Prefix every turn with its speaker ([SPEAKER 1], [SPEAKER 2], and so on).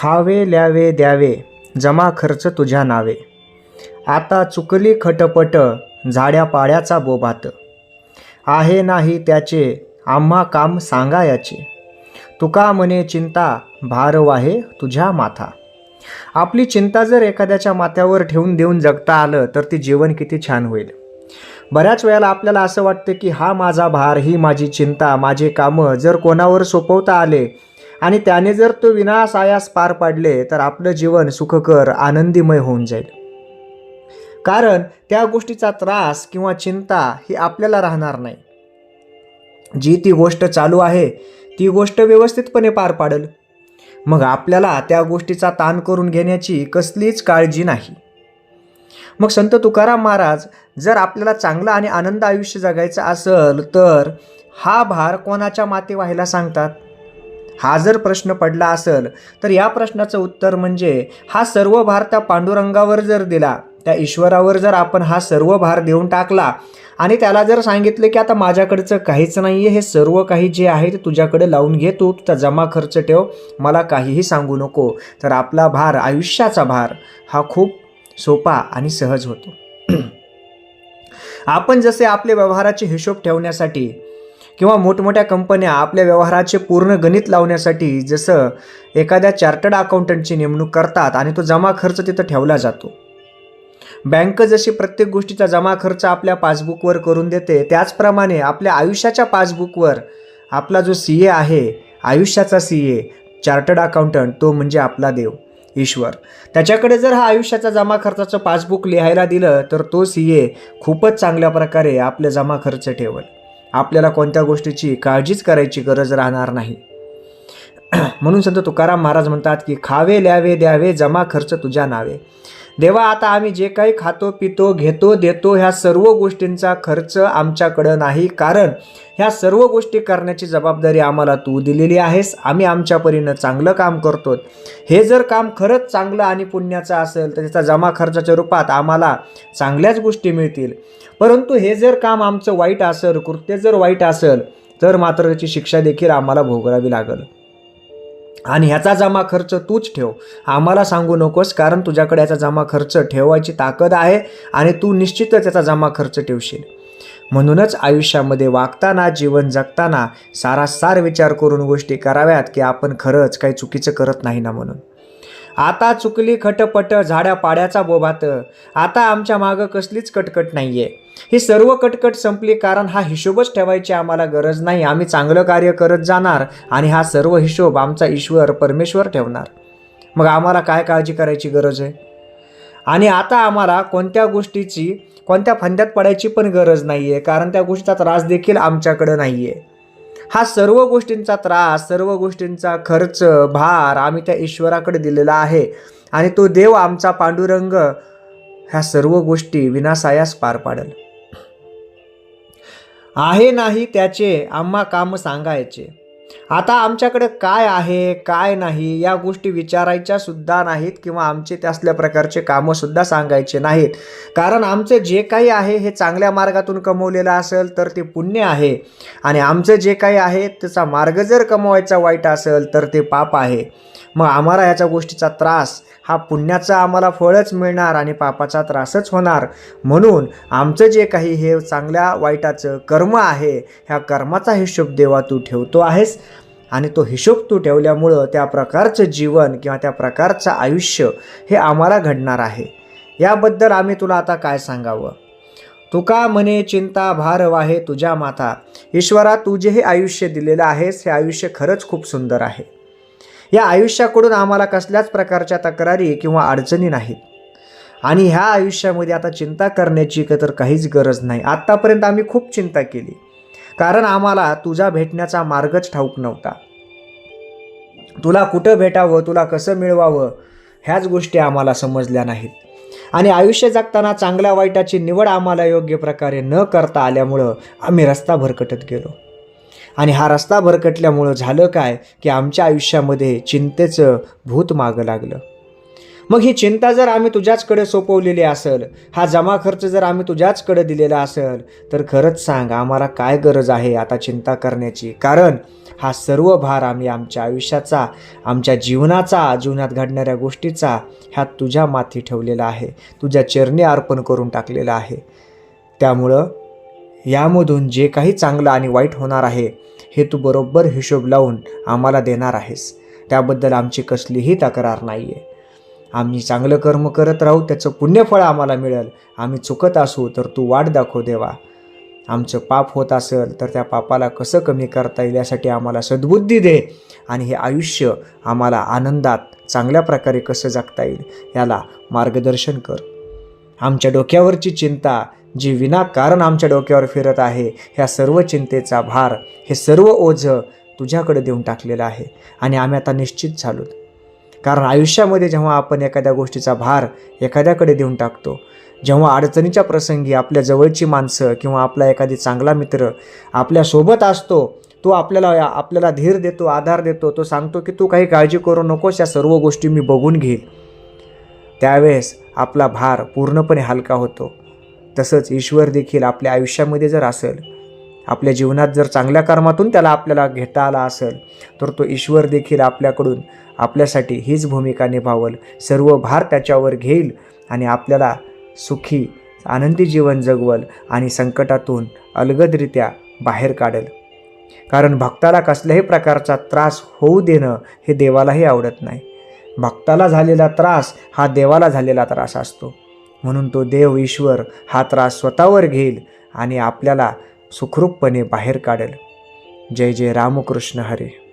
[SPEAKER 1] खावे ल्यावे द्यावे जमा खर्च तुझ्या नावे. आता चुकली खटपट झाड्या पाड्याचा बोबात आहे नाही त्याचे आम्हा काम सांगायाचे. तुका म्हणे चिंता भारव आहे तुझ्या माथा. आपली चिंता जर एखाद्याच्या माथ्यावर ठेवून देऊन जगता आलं तर ती जीवन किती छान होईल. बऱ्याच वेळेला आपल्याला असं वाटतं की हा माझा भार ही माझी चिंता माझे कामं जर कोणावर सोपवता आले आणि त्याने जर तो विनासायास पार पाडले तर आपलं जीवन सुखकर आनंदीमय होऊन जाईल. कारण त्या गोष्टीचा त्रास किंवा चिंता ही आपल्याला राहणार नाही. जी ती गोष्ट चालू आहे ती गोष्ट व्यवस्थितपणे पार पाडल. मग आपल्याला त्या गोष्टीचा ताण करून घेण्याची कसलीच काळजी नाही. मग संत तुकाराम महाराज जर आपल्याला चांगलं आणि आनंद आयुष्य जगायचं असेल तर हा भार कोणाच्या माते व्हायला सांगतात? हा जर प्रश्न पडला असेल तर या प्रश्नाचं उत्तर म्हणजे हा सर्व भार त्या पांडुरंगावर जर दिला त्या ईश्वरावर जर आपण हा सर्व भार देऊन टाकला आणि त्याला जर सांगितलं की आता माझ्याकडचं काहीच नाही आहे हे सर्व काही जे आहे ते तुझ्याकडे लावून घे तू तुझा जमा खर्च ठेव मला काहीही सांगू नको. तर आपला भार आयुष्याचा भार हा खूप सोपा आणि सहज होतो. आपण जसे आपले व्यवहाराचे हिशोब ठेवण्यासाठी किंवा मोठमोठ्या कंपन्या आपल्या व्यवहाराचे पूर्ण गणित लावण्यासाठी जसं एखाद्या चार्टर्ड अकाउंटंटची नेमणूक करतात आणि तो जमा खर्च तिथं ठेवला जातो. बँक जशी प्रत्येक गोष्टीचा जमा खर्च आपल्या पासबुकवर करून देते त्याचप्रमाणे आपल्या आयुष्याच्या पासबुकवर आपला जो सी ए आहे आयुष्याचा सी ए चार्टर्ड अकाउंटंट तो म्हणजे आपला देव ईश्वर. त्याच्याकडे जर हा आयुष्याचा जमा खर्चाचं पासबुक लिहायला दिलं तर तो सी ए खूपच चांगल्या प्रकारे आपले जमा खर्च ठेवल. आपल्याला कोणत्या गोष्टीची काळजीच करायची गरज राहणार नाही. म्हणून संत तुकाराम महाराज म्हणतात की खावे ल्यावे द्यावे जमा खर्च तुझ्या नावे. देवा आता आम्ही जे काही खातो पितो घेतो देतो ह्या सर्व गोष्टींचा खर्च आमच्याकडं नाही. कारण ह्या सर्व गोष्टी करण्याची जबाबदारी आम्हाला तू दिलेली आहेस. आम्ही आमच्या परीनं चांगलं काम करतो. हे जर काम खरंच चांगलं आणि पुण्याचं असेल तर त्याचा जमा खर्चाच्या रूपात आम्हाला चांगल्याच गोष्टी मिळतील. परंतु हे जर काम आमचं वाईट असेल कृत्य जर वाईट असेल तर मात्र त्याची शिक्षा देखील आम्हाला भोगावी लागेल. आणि ह्याचा जमा खर्च तूच ठेव. आम्हाला सांगू नकोस कारण तुझ्याकडे याचा जमा खर्च ठेवायची ताकद आहे आणि तू निश्चितच याचा जमा खर्च ठेवशील. म्हणूनच आयुष्यामध्ये वागताना जीवन जगताना सारासार विचार करून गोष्टी कराव्यात की आपण खरंच काही चुकीचं करत नाही ना म्हणून. आता चुकली खटपट झाड्या पाड्याचा बोभात. आता आमच्या मागं कसलीच कटकट नाही आहे ही सर्व कटकट संपली कारण हा हिशोबच ठेवायची आम्हाला गरज नाही. आम्ही चांगलं कार्य करत जाणार आणि हा सर्व हिशोब आमचा ईश्वर परमेश्वर ठेवणार. मग आम्हाला काय काळजी करायची गरज आहे? आणि आता आम्हाला कोणत्या गोष्टीची कोणत्या फंद्यात पडायची पण गरज नाही आहे कारण त्या गोष्टीचा त्रास देखील आमच्याकडं नाही आहे हा सर्व गोष्टींचा त्रास सर्व गोष्टींचा खर्च भार आम्ही त्या ईश्वराकडे दिलेला आहे. आणि तो देव आमचा पांडुरंग ह्या सर्व गोष्टी विनासायास पार पाडल. आहे नाही त्याचे आम्हा काम सांगायचे. आता आमच्याकडे काय आहे काय नाही या गोष्टी विचारायच्या सुद्धा नाहीत किंवा आमचे त्यासल्या प्रकारचे कामं सुद्धा सांगायचे नाहीत. कारण आमचं जे काही आहे हे चांगल्या मार्गातून कमवलेलं असेल तर ते पुण्य आहे. आणि आमचं जे काही आहे त्याचा मार्ग जर कमवायचा वाईट असेल तर ते पाप आहे. मग आम्हाला याच्या गोष्टीचा त्रास हा पुण्याचा आम्हाला फळच मिळणार आणि पापाचा त्रासच होणार. म्हणून आमचं जे काही हे चांगल्या वाईटाचं कर्म आहे ह्या कर्माचा हिशोब देवा तू ठेवतो आहेस. आणि तो हिशोब तू ठेवल्यामुळं त्या प्रकारचं जीवन किंवा त्या प्रकारचं आयुष्य हे आम्हाला घडणार आहे. याबद्दल आम्ही तुला आता काय सांगावं? तुका म्हणे चिंता भार वाहे तुझ्या माथा. ईश्वरा तू जे हे आयुष्य दिलेलं आहेस हे आयुष्य खरंच खूप सुंदर आहे. या आयुष्याकडून आम्हाला कसल्याच प्रकारच्या तक्रारी किंवा अडचणी नाहीत. आणि ह्या आयुष्यामध्ये आता चिंता करण्याची तर काहीच गरज नाही. आत्तापर्यंत आम्ही खूप चिंता केली. कारण आम्हाला तुझा भेटण्याचा मार्गच ठाऊक नव्हता. तुला कुठं भेटावं तुला कसं मिळवावं ह्याच गोष्टी आम्हाला समजल्या नाहीत. आणि आयुष्य जगताना चांगल्या वाईटाची निवड आम्हाला योग्य प्रकारे न करता आल्यामुळं आम्ही रस्ता भरकटत गेलो. आणि हा रस्ता भरकटल्यामुळं झालं काय की आमच्या आयुष्यामध्ये चिंतेचं भूत मागं लागलं. मग ही चिंता जर आम्ही तुझ्याचकडे सोपवलेली असेल हा जमा खर्च जर आम्ही तुझ्याचकडे दिलेला असेल तर खरंच सांग आम्हाला काय गरज आहे आता चिंता करण्याची. कारण हा सर्व भार आम्ही आमच्या आयुष्याचा आमच्या जीवनाचा जीवनात घडणाऱ्या गोष्टीचा ह्या तुझ्या माथी ठेवलेला आहे. तुझ्या चरणी अर्पण करून टाकलेला आहे. त्यामुळं यामधून जे काही चांगलं आणि वाईट होणार आहे हे तू बरोबर हिशोब लावून आम्हाला देणार आहेस. त्याबद्दल आमची कसलीही तक्रार नाही आहे आम्ही चांगलं कर्म करत राहू त्याचं पुण्यफळ आम्हाला मिळेल. आम्ही चुकत असू तर तू वाट दाखव देवा. आमचं पाप होत असेल तर त्या पापाला कसं कमी करता येईल यासाठी आम्हाला सद्बुद्धी दे आणि हे आयुष्य आम्हाला आनंदात चांगल्या प्रकारे कसं जगता येईल याला मार्गदर्शन कर. आमच्या डोक्यावरची चिंता जी विनाकारण आमच्या डोक्यावर फिरत आहे ह्या सर्व चिंतेचा भार हे सर्व ओझं तुझ्याकडे देऊन टाकलेलं आहे आणि आम्ही आता निश्चित झालोत. कारण आयुष्यामध्ये जेव्हा आपण एखाद्या गोष्टीचा भार एखाद्याकडे देऊन टाकतो जेव्हा अडचणीच्या प्रसंगी आपल्या जवळची माणसं किंवा आपला एखादी चांगला मित्र आपल्यासोबत असतो तो आपल्याला आपल्याला धीर देतो आधार देतो तो सांगतो की तू काही काळजी करू नकोस या सर्व गोष्टी मी बघून घेईल. त्यावेळेस आपला भार पूर्णपणे हलका होतो. तसंच ईश्वर देखील आपल्या आयुष्यामध्ये जर असेल आपल्या जीवनात जर चांगल्या कर्मातून त्याला आपल्याला घेता आला असेल तर तो ईश्वर देखील आपल्याकडून आपल्यासाठी हीच भूमिका निभावल. सर्व भार त्याच्यावर घेईल आणि आपल्याला सुखी आनंदी जीवन जगवल आणि संकटातून अलगदरित्या बाहेर काढेल. कारण भक्ताला कसल्याही प्रकारचा त्रास होऊ देणं हे देवालाही आवडत नाही. भक्ताला झालेला त्रास हा देवाला झालेला त्रास असतो. म्हणून तो देव ईश्वर हा त्रास स्वतःवर घेईल आणि आपल्याला सुखरूपपणे बाहेर काढेल. जय जय रामकृष्ण हरे.